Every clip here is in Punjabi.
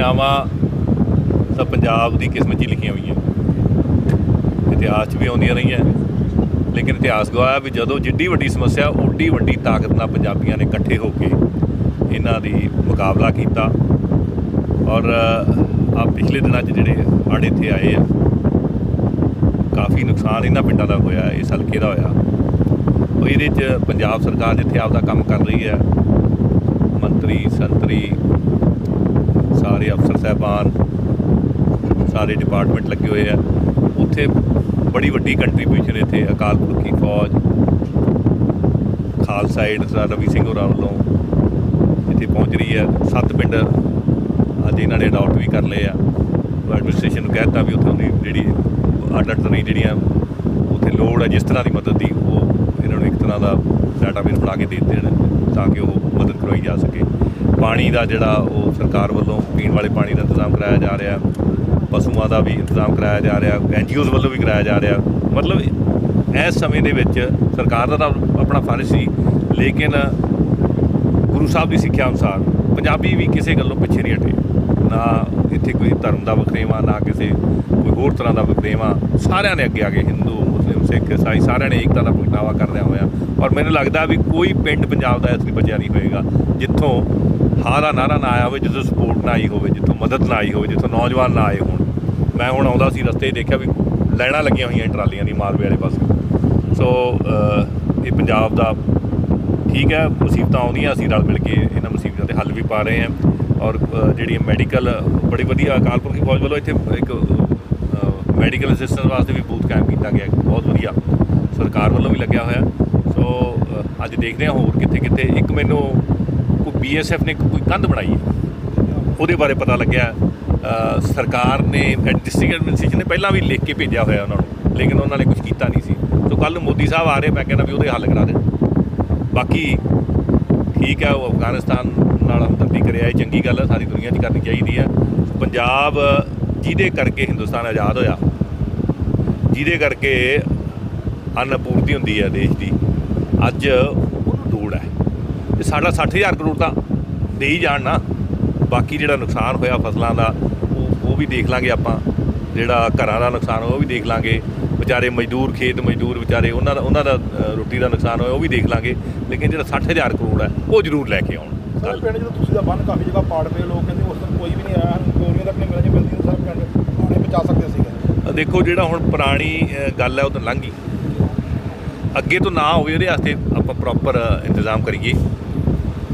ਸਮੱਸਿਆਵਾਂ ਤਾਂ ਪੰਜਾਬ ਦੀ ਕਿਸਮਤ 'ਚ ਹੀ ਲਿਖੀਆਂ ਹੋਈਆਂ। ਇਤਿਹਾਸ 'ਚ ਵੀ ਆਉਂਦੀਆਂ ਰਹੀਆਂ। ਲੇਕਿਨ ਇਤਿਹਾਸ ਗਵਾਇਆ ਵੀ ਜਦੋਂ ਜਿੱਡੀ ਵੱਡੀ ਸਮੱਸਿਆ ਓਡੀ ਵੱਡੀ ਤਾਕਤ ਨਾਲ ਪੰਜਾਬੀਆਂ ਨੇ ਇਕੱਠੇ ਹੋ ਕੇ ਇਹਨਾਂ ਦੀ ਮੁਕਾਬਲਾ ਕੀਤਾ। ਔਰ ਆ ਪਿਛਲੇ ਦਿਨਾਂ 'ਚ ਜਿਹੜੇ ਹੜ੍ਹ ਇੱਥੇ ਆਏ ਆ, ਕਾਫੀ ਨੁਕਸਾਨ ਇਹਨਾਂ ਪਿੰਡਾਂ ਦਾ ਹੋਇਆ ਇਸ ਹਲਕੇ ਦਾ ਹੋਇਆ। ਉਹ ਇਹਦੇ 'ਚ ਪੰਜਾਬ ਸਰਕਾਰ ਜਿੱਥੇ ਆਪਦਾ ਕੰਮ ਕਰ ਰਹੀ ਹੈ, ਮੰਤਰੀ, ਸੰਤਰੀ ਸਾਰੇ ਅਫਸਰ ਸਾਹਿਬਾਨ, ਸਾਰੇ ਡਿਪਾਰਟਮੈਂਟ ਲੱਗੇ ਹੋਏ ਆ। ਉੱਥੇ ਬੜੀ ਵੱਡੀ ਕੰਟਰੀਬਿਊਸ਼ਨ ਇੱਥੇ, ਅਕਾਲ ਪੁਰਖੀ ਫੌਜ, ਖਾਲਸਾ ਏਡ ਸਰਦਾਰ ਰਵੀ ਸਿੰਘ ਹੋਰਾਂ ਵੱਲੋਂ ਇੱਥੇ ਪਹੁੰਚ ਰਹੀ ਹੈ। ਸੱਤ ਪਿੰਡ ਅੱਜ ਇਹਨਾਂ ਨੇ ਅਡਾਪਟ ਵੀ ਕਰ ਲਏ ਆ। ਐਡਮਿਨਿਸਟ੍ਰੇਸ਼ਨ ਨੂੰ ਕਹਿਤਾ ਵੀ ਉੱਥੋਂ ਦੀ ਜਿਹੜੀ ਅੱਡ ਅੱਡ ਤਰ੍ਹਾਂ ਜਿਹੜੀਆਂ, ਉੱਥੇ ਲੋੜ ਹੈ, ਜਿਸ ਤਰ੍ਹਾਂ ਦੀ ਮਦਦ ਦੀ, ਉਹ ਇਹਨਾਂ ਨੂੰ ਇੱਕ ਤਰ੍ਹਾਂ ਦਾ ਡਾਟਾਬੇਸ ਬਣਾ ਕੇ ਦੇ ਦੇਣ ਤਾਂ ਕਿ ਉਹ ਮਦਦ ਕਰਵਾਈ ਜਾ ਸਕੇ। ਪਾਣੀ ਦਾ ਜਿਹੜਾ ਉਹ ਸਰਕਾਰ ਵੱਲੋਂ ਪੀਣ ਵਾਲੇ ਪਾਣੀ ਦਾ ਇੰਤਜ਼ਾਮ ਕਰਾਇਆ ਜਾ ਰਿਹਾ। ਪਸ਼ੂਆਂ ਦਾ ਵੀ ਇੰਤਜ਼ਾਮ ਕਰਾਇਆ ਜਾ ਰਿਹਾ ਐਨਜੀਓਜ਼ ਵੱਲੋਂ ਵੀ ਕਰਾਇਆ ਜਾ ਰਿਹਾ। ਮਤਲਬ ਇਸ ਸਮੇਂ ਦੇ ਵਿੱਚ ਸਰਕਾਰ ਦਾ ਤਾਂ ਆਪਣਾ ਫਰਜ਼ ਸੀ, ਲੇਕਿਨ ਗੁਰੂ ਸਾਹਿਬ ਦੀ ਸਿੱਖਿਆ ਅਨੁਸਾਰ ਪੰਜਾਬੀ ਵੀ ਕਿਸੇ ਗੱਲੋਂ ਪਿੱਛੇ ਨਹੀਂ ਹਟੇ। ਨਾ ਇੱਥੇ ਕੋਈ ਧਰਮ ਦਾ ਵਖਰੇਵਾ, ਨਾ ਕਿਸੇ ਕੋਈ ਹੋਰ ਤਰ੍ਹਾਂ ਦਾ ਵਖਰੇਵਾ। ਸਾਰਿਆਂ ਨੇ ਅੱਗੇ ਆ ਕੇ ਹਿੰਦੂ, ਮੁਸਲਿਮ, ਸਿੱਖ, ਇਸਾਈ ਸਾਰਿਆਂ ਨੇ ਏਕਤਾ ਦਾ ਪ੍ਰਗਟਾਵਾ ਕਰਦਿਆਂ ਹੋਇਆ। ਔਰ ਮੈਨੂੰ ਲੱਗਦਾ ਵੀ ਕੋਈ ਪਿੰਡ ਪੰਜਾਬ ਦਾ ਇਸ ਲਈ ਬਚਿਆ ਨਹੀਂ ਹੋਏਗਾ, ਜਿੱਥੋਂ ਹਾਂ ਦਾ ਨਾਰਾ ਨਾ ਆਇਆ ਹੋਵੇ ਜਿੱਥੋਂ ਸਪੋਰਟ ਨਾ ਆਈ ਹੋਵੇ, ਜਿੱਥੋਂ ਮਦਦ ਨਾ ਆਈ ਹੋਵੇ, ਜਿੱਥੋਂ ਨੌਜਵਾਨ ਨਾ ਆਏ ਹੋਣ। ਮੈਂ ਹੁਣ ਆਉਂਦਾ ਸੀ ਰਸਤੇ ਦੇਖਿਆ ਵੀ ਲਾਈਨਾਂ ਲੱਗੀਆਂ ਹੋਈਆਂ ਟਰਾਲੀਆਂ ਦੀ ਮਾਲਵੇ ਵਾਲੇ ਪਾਸੇ। ਸੋ ਇਹ ਪੰਜਾਬ ਦਾ ਠੀਕ ਹੈ, ਮੁਸੀਬਤਾਂ ਆਉਂਦੀਆਂ, ਅਸੀਂ ਰਲ ਮਿਲ ਕੇ ਇਹਨਾਂ ਮੁਸੀਬਤਾਂ ਦੇ ਹੱਲ ਵੀ ਪਾ ਰਹੇ ਹਾਂ। ਔਰ ਜਿਹੜੀ ਮੈਡੀਕਲ, ਬੜੀ ਵਧੀਆ ਅਕਾਲ ਦੀ ਫੌਜ ਵੱਲੋਂ ਇੱਥੇ ਇੱਕ ਮੈਡੀਕਲ ਅਸਿਸਟੈਂਸ ਵਾਸਤੇ ਵੀ ਬੂਥ ਕਾਇਮ ਕੀਤਾ ਗਿਆ, ਬਹੁਤ ਵਧੀਆ। ਸਰਕਾਰ ਵੱਲੋਂ ਵੀ ਲੱਗਿਆ ਹੋਇਆ। ਸੋ ਅੱਜ ਦੇਖਦੇ ਹਾਂ ਹੋਰ ਕਿੱਥੇ ਕਿੱਥੇ ਇੱਕ ਮੈਨੂੰ ਕੋਈ ਬੀਐਸਐਫ ਨੇ ਕੋਈ ਕੰਧ ਬਣਾਈ ਹੈ? ਉਹਦੇ ਬਾਰੇ ਪਤਾ ਲੱਗਿਆ। ਸਰਕਾਰ ਨੇ ਡਿਸਟ੍ਰਿਕਟ ਐਡਮਿਨਿਸਟ੍ਰੇਸ਼ਨ ਨੇ ਪਹਿਲਾਂ ਵੀ ਲਿਖ ਕੇ ਭੇਜਿਆ ਹੋਇਆ ਉਹਨਾਂ ਨੂੰ, ਲੇਕਿਨ ਉਹਨਾਂ ਨੇ ਕੁਝ ਕੀਤਾ ਨਹੀਂ ਸੀ। ਸੋ ਕੱਲ ਨੂੰ ਮੋਦੀ ਸਾਹਿਬ ਆ ਰਹੇ, ਮੈਂ ਕਹਿੰਦਾ ਵੀ ਉਹਦੇ ਹੱਲ ਕਰਾ ਦੇਣ ਬਾਕੀ ਠੀਕ ਹੈ, ਉਹ ਅਫਗਾਨਿਸਤਾਨ ਨਾਲ ਹਮਦਰਦੀ ਕਰਿਆ ਇਹ ਚੰਗੀ ਗੱਲ ਹੈ, ਸਾਰੀ ਦੁਨੀਆ 'ਚ ਕਰਨੀ ਚਾਹੀਦੀ ਹੈ। ਪੰਜਾਬ ਜਿਹਦੇ ਕਰਕੇ ਹਿੰਦੁਸਤਾਨ ਆਜ਼ਾਦ ਹੋਇਆ, ਜਿਹਦੇ ਕਰਕੇ ਅੰਨਪੂਰਤੀ ਹੁੰਦੀ ਹੈ ਦੇਸ਼ ਦੀ, ਅੱਜ ਸਾਡਾ 60000 ਕਰੋੜ ਤਾਂ ਦੇ ਹੀ ਜਾਣ ਨਾ। ਬਾਕੀ ਜਿਹੜਾ ਨੁਕਸਾਨ ਹੋਇਆ ਫਸਲਾਂ ਦਾ ਉਹ ਉਹ ਵੀ ਦੇਖ ਲਾਂਗੇ ਆਪਾਂ। ਜਿਹੜਾ ਘਰਾਂ ਦਾ ਨੁਕਸਾਨ ਹੋਇਆ ਉਹ ਵੀ ਦੇਖ ਲਾਂਗੇ। ਵਿਚਾਰੇ ਮਜ਼ਦੂਰ ਖੇਤ ਮਜ਼ਦੂਰ ਵਿਚਾਰੇ ਉਹਨਾਂ ਦਾ ਉਹਨਾਂ ਦਾ ਰੋਟੀ ਦਾ ਨੁਕਸਾਨ ਹੋਇਆ ਉਹ ਵੀ ਦੇਖ ਲਾਂਗੇ। ਲੇਕਿਨ ਜਿਹੜਾ 60000 ਕਰੋੜ ਹੈ ਉਹ ਜ਼ਰੂਰ ਲੈ ਕੇ ਆਉਣ। ਸਰ ਪਿੰਡ ਜਦੋਂ ਤੁਸੀਂ ਦਾ ਬੰਨ ਕਾਫੀ ਜਗ੍ਹਾ ਪਾੜ ਪਏ ਲੋਕ ਕਹਿੰਦੇ ਉਸ ਦਿਨ ਕੋਈ ਵੀ ਨਹੀਂ ਆਇਆ ਨਹੀਂ ਮਿਲੀਆਂ ਜੇ ਮਿਲਦੀਆਂ ਤਾਂ ਸਰ ਪਿੰਡ ਪਾਣੀ ਬਚਾ ਸਕਦੇ ਸੀਗੇ। ਦੇਖੋ ਜਿਹੜਾ ਹੁਣ ਪੁਰਾਣੀ ਗੱਲ ਹੈ ਉਹ ਤਾਂ ਲੰਘ ਗਈ। ਅੱਗੇ ਤੋਂ ਨਾ ਹੋਵੇ ਉਹਦੇ ਵਾਸਤੇ ਆਪਾਂ ਪ੍ਰੋਪਰ ਇੰਤਜ਼ਾਮ ਕਰੀਏ।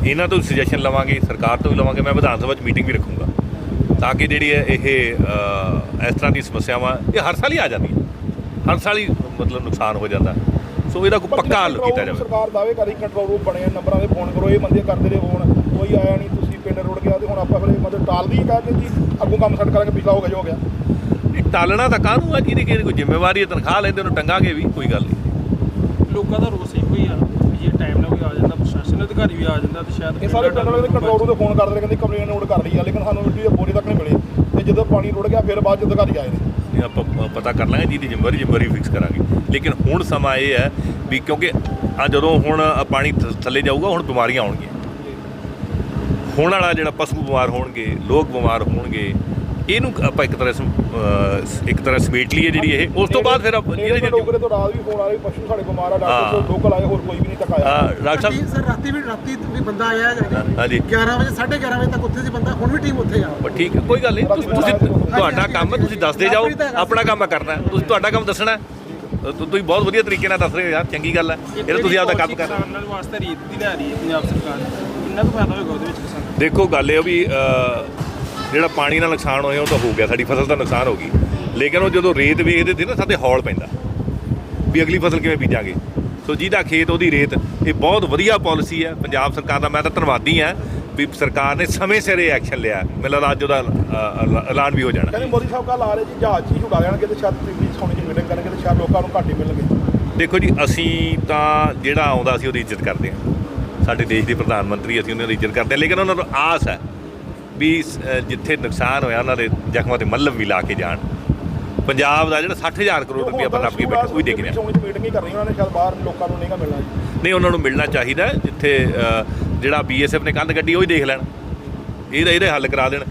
ਇਹਨਾਂ ਤੋਂ ਸੁਜੈਸ਼ਨ ਲਵਾਂਗੇ ਸਰਕਾਰ ਤੋਂ ਵੀ ਲਵਾਂਗੇ ਮੈਂ ਵਿਧਾਨ ਸਭਾ 'ਚ ਮੀਟਿੰਗ ਵੀ ਰੱਖੂੰਗਾ ਤਾਂ ਕਿ ਜਿਹੜੀ ਹੈ ਇਹ ਇਸ ਤਰ੍ਹਾਂ ਦੀ ਸਮੱਸਿਆਵਾਂ ਇਹ ਹਰ ਸਾਲ ਹੀ ਆ ਜਾਂਦੀਆਂ। ਹਰ ਸਾਲ ਹੀ ਮਤਲਬ ਨੁਕਸਾਨ ਹੋ ਜਾਂਦਾ। ਸੋ ਇਹਦਾ ਕੋਈ ਪੱਕਾ ਹੱਲ ਕੀਤਾ ਜਾਵੇ। ਸਰਕਾਰ ਦਾਅਵੇ ਕਰੀ ਕੰਟਰੋਲ ਰੂਮ ਬਣੇ ਆ, ਨੰਬਰਾਂ ਦੇ ਫੋਨ ਕਰੋ ਇਹ ਬੰਦੇ ਕਰਦੇ ਰਹੇ ਫੋਨ ਕੋਈ ਆਇਆ ਨਹੀਂ ਤੁਸੀਂ ਪਿੰਡ ਰੁੜ ਗਿਆ ਤੇ ਹੁਣ ਆਪਾਂ ਫਿਰ ਮਤਲਬ ਟਾਲਦੀ ਕਹਿ ਕੇ ਜੀ ਅੱਗੋਂ ਕੰਮ ਸੈੱਟ ਕਰਾਂਗੇ ਪਿਛਲਾ ਹੋ ਗਿਆ ਜੋ ਹੋ ਗਿਆ। ਇਹ ਟਾਲਣਾ ਤਾਂ ਕਾਹਨੂੰ ਆ ਜਿਹਦੀ ਕਿਸੇ ਕੋਈ ਜ਼ਿੰਮੇਵਾਰੀ ਹੈ ਤਨਖਾਹ ਲੈਂਦੇ ਉਹਨੂੰ ਟੰਗਾਂਗੇ ਵੀ ਕੋਈ ਗੱਲ ਨਹੀਂ। ਲੋਕਾਂ ਦਾ ਰੋਸ ਇਹੋ ਹੀ ਆ ਵੀ ਜੇ ਟਾਈਮ ਨਾਲ ਕੋਈ ਆ ਜਾਂਦਾ ਅਧਿਕਾਰੀ ਵੀ ਆ ਜਾਂਦਾ ਤੇ ਸ਼ਾਇਦ ਇਹ ਸਾਰੇ ਪਿੰਡ ਵਾਲੇ ਦੇ ਕੰਟਰੋਲ ਰੂਮ ਤੇ ਫੋਨ ਕਰਦੇ ਰਹੇ ਕਹਿੰਦੇ ਕੰਪਲੇਨ ਨੋਟ ਕਰ ਲਈ ਆ ਲੇਕਿਨ ਸਾਨੂੰ ਦੇ ਬੋਰੇ ਤੱਕ ਨਹੀਂ ਮਿਲੇ। ਤੇ ਜਦੋਂ ਪਾਣੀ ਰੁੜ ਗਿਆ ਫਿਰ ਬਾਅਦ ਚ ਅਧਿਕਾਰੀ ਆਏ ਨੇ। ਇਹ ਆਪਾਂ ਪਤਾ ਕਰ ਲਾਂਗੇ ਜਿਹਦੀ ਜ਼ਿੰਮੇਵਾਰੀ ਜ਼ਿੰਮੇਵਾਰੀ ਫਿਕਸ ਕਰਾਂਗੇ। ਲੇਕਿਨ ਹੁਣ ਸਮਾਂ ਇਹ ਹੈ ਵੀ ਕਿਉਂਕਿ ਆ ਜਦੋਂ ਹੁਣ ਪਾਣੀ ਥੱਲੇ ਜਾਊਗਾ ਹੁਣ ਬਿਮਾਰੀਆਂ ਆਉਣਗੀਆਂ। ਹੁਣ ਵਾਲਾ ਜਿਹੜਾ ਪਸ਼ੂ ਬਿਮਾਰ ਹੋਣਗੇ ਲੋਕ ਬਿਮਾਰ ਹੋਣਗੇ ਇਹਨੂੰ ਆਪਾਂ ਇੱਕ ਤਰ੍ਹਾਂ ਅਹ ਇੱਕ ਤਰ੍ਹਾਂ ਸਮੇਟ ਲਈਏ ਜਿਹੜੀ ਇਹ। ਉਸ ਤੋਂ ਬਾਅਦ ਫਿਰ ਆਪਾਂ ਡੋਗਰੇ ਤੋਂ ਰਾਤ ਵੀ ਫੋਨ ਆ ਰਹੀ ਪਸ਼ੂ ਸਾਡੇ ਬਿਮਾਰ ਆ ਡਾਕਟਰ ਤੋਂ। ਲੋਕਲ ਆਏ ਹੋਰ ਕੋਈ ਵੀ ਨਹੀਂ ਤੱਕ ਆਇਆ। ਹਾਂ, ਡਾਕਟਰ ਰਾਤੀ ਸਾਹਿਬ ਸਰ ਰਾਤੀ ਵੀ ਰਾਤੀ ਵੀ ਬੰਦਾ ਆਇਆ ਹੈਗਾ ਜੀ। ਹਾਂਜੀ। 11 ਵਜੇ 11:30 ਵਜੇ ਤੱਕ ਉੱਥੇ ਸੀ ਬੰਦਾ ਹੁਣ ਵੀ ਟੀਮ ਉੱਥੇ ਆ। ਬਸ ਠੀਕ ਹੈ ਕੋਈ ਗੱਲ ਨਹੀਂ। ਤੁਸੀਂ ਤੁਸੀਂ ਤੁਹਾਡਾ ਕੰਮ ਹੈ ਤੁਸੀਂ ਦੱਸਦੇ ਜਾਓ ਆਪਣਾ ਕੰਮ ਹੈ ਕਰਨਾ ਹੈ। ਤੁਸੀਂ ਤੁਹਾਡਾ ਕੰਮ ਦੱਸਣਾ ਹੈ। ਅ, ਤੁ- ਤੁਸੀਂ ਬਹੁਤ ਵਧੀਆ ਤਰੀਕੇ ਨਾਲ ਦੱਸ ਰਹੇ ਹੋ ਯਾਰ ਚੰਗੀ ਗੱਲ ਹੈ। ਇਹ ਤਾਂ ਤੁਸੀਂ ਆਪਦਾ ਕੰਮ ਕਰਨਾ। ਕਿਸਾਨਾਂ ਵਾਸਤੇ ਰੀਤ ਦੀ ਲੈ ਰਹੀ ਹੈ ਪੰਜਾਬ ਸਰਕਾਰ ਕਿੰਨਾ ਕੁ ਫਾਇਦਾ ਹੋਏਗਾ ਉਹਦੇ ਵਿੱਚ ਕਿਸਾਨ ਦੇਖੋ ਗੱਲ ਇਹ ਆ ਵੀ ਅ, ਜਿਹੜਾ ਪਾਣੀ ਨਾਲ ਨੁਕਸਾਨ ਹੋਇਆ ਉਹ ਤਾਂ ਹੋ ਗਿਆ ਸਾਡੀ ਫਸਲ ਦਾ ਨੁਕਸਾਨ ਹੋ ਗਈ। ਲੇਕਿਨ ਉਹ ਜਦੋਂ ਰੇਤ ਵੇਖਦੇ ਸੀ ਨਾ ਸਾਡੇ ਹੌਲ ਪੈਂਦਾ। ਵੀ ਅਗਲੀ ਫਸਲ ਕਿਵੇਂ ਬੀਜਾਂਗੇ? ਸੋ ਜਿਹਦਾ ਖੇਤ ਉਹਦੀ ਰੇਤ ਇਹ ਬਹੁਤ ਵਧੀਆ ਪਾਲਿਸੀ ਹੈ। ਪੰਜਾਬ ਸਰਕਾਰ ਦਾ ਮੈਂ ਤਾਂ ਧੰਨਵਾਦੀ ਹਾਂ ਵੀ ਸਰਕਾਰ ਨੇ ਸਮੇਂ ਸਿਰ ਇਹ ਐਕਸ਼ਨ ਲਿਆ। ਮੈਨੂੰ ਲੱਗਦਾ ਅੱਜ ਉਹਦਾ ਐਲਾਨ ਵੀ ਹੋ ਜਾਣਾ। ਕਹਿੰਦੇ ਮੋਦੀ ਸਾਹਿਬ ਕੱਲ ਆ ਰਹੇ ਜੀ ਜਹਾਜ਼ ਹੀ ਉਡਾ ਲੈਣਗੇ ਤੇ ਸ਼ਾਇਦ 'ਚ ਸੋਨੇ ਦੀ ਮੀਟਿੰਗ ਕਰਨਗੇ ਤੇ ਸ਼ਾਇਦ ਲੋਕਾਂ ਨੂੰ ਘੱਟ ਹੀ ਮਿਲਣਗੇ। ਦੇਖੋ ਜੀ ਅਸੀਂ ਤਾਂ ਜਿਹੜਾ ਆਉਂਦਾ ਅਸੀਂ ਉਹਦੀ ਇੱਜ਼ਤ ਕਰਦੇ ਹਾਂ। ਸਾਡੇ ਦੇਸ਼ ਦੇ ਪ੍ਰਧਾਨ ਮੰਤਰੀ ਅਸੀਂ ਉਹਨਾਂ ਦੀ ਇੱਜ਼ਤ ਕਰਦੇ ਹਾਂ। ਲੇਕਿਨ ਉਹਨਾਂ ਨੂੰ ਆਸ ਹੈ ਵੀ ਜਿੱਥੇ ਨੁਕਸਾਨ ਹੋਇਆ ਉਹਨਾਂ ਦੇ ਜ਼ਖਮਾਂ ਤੇ ਮੱਲਮ ਵੀ ਲਾ ਕੇ ਜਾਣ। ਪੰਜਾਬ ਦਾ ਜਿਹੜਾ 60000 ਕਰੋੜ ਰੁਪਏ ਆਪਾਂ ਨੱਪ ਕੇ ਬੈਠੇ ਉਹ ਹੀ ਦੇ ਕੇ ਲਿਆ ਸੋਨੇ ਦੀ ਮੀਟਿੰਗ ਹੀ ਕਰਨੀ ਉਹਨਾਂ ਨੇ ਸ਼ਾਇਦ ਬਾਹਰ ਲੋਕਾਂ ਨੂੰ ਨਹੀਂਗਾ ਮਿਲਣਾ ਜੀ। ਨਹੀਂ ਉਹਨਾਂ ਨੂੰ ਮਿਲਣਾ ਚਾਹੀਦਾ ਜਿੱਥੇ ਜਿਹੜਾ ਬੀਐਸਐਫ ਨੇ ਕੰਧ ਗੱਡੀ ਉਹ ਹੀ ਦੇਖ ਲੈਣ। ਇਹਦਾ ਇਹਦੇ ਹੱਲ ਕਰਾ ਦੇਣ।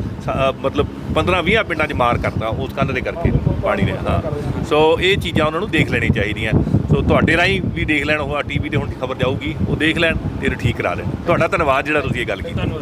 ਮਤਲਬ 15 20 ਪਿੰਡਾਂ 'ਚ ਮਾਰ ਕਰਤਾ ਉਸ ਕੰਧ ਦੇ ਕਰਕੇ ਪਾਣੀ ਨੇ ਹਾਂ। ਸੋ ਇਹ ਚੀਜ਼ਾਂ ਉਹਨਾਂ ਨੂੰ ਦੇਖ ਲੈਣੀ ਚਾਹੀਦੀਆਂ। ਸੋ ਤੁਹਾਡੇ ਰਾਹੀਂ ਵੀ ਦੇਖ ਲੈਣ ਉਹ ਟੀਵੀ ਤੇ ਹੁਣ ਖਬਰ ਜਾਊਗੀ ਉਹ ਦੇਖ ਲੈਣ ਤੇ ਇਹਨੂੰ ਠੀਕ ਕਰਾ ਦੇਣ। ਤੁਹਾਡਾ ਧੰਨਵਾਦ ਜਿਹੜਾ ਤੁਸੀਂ ਇਹ ਗੱਲ ਕੀਤੀ।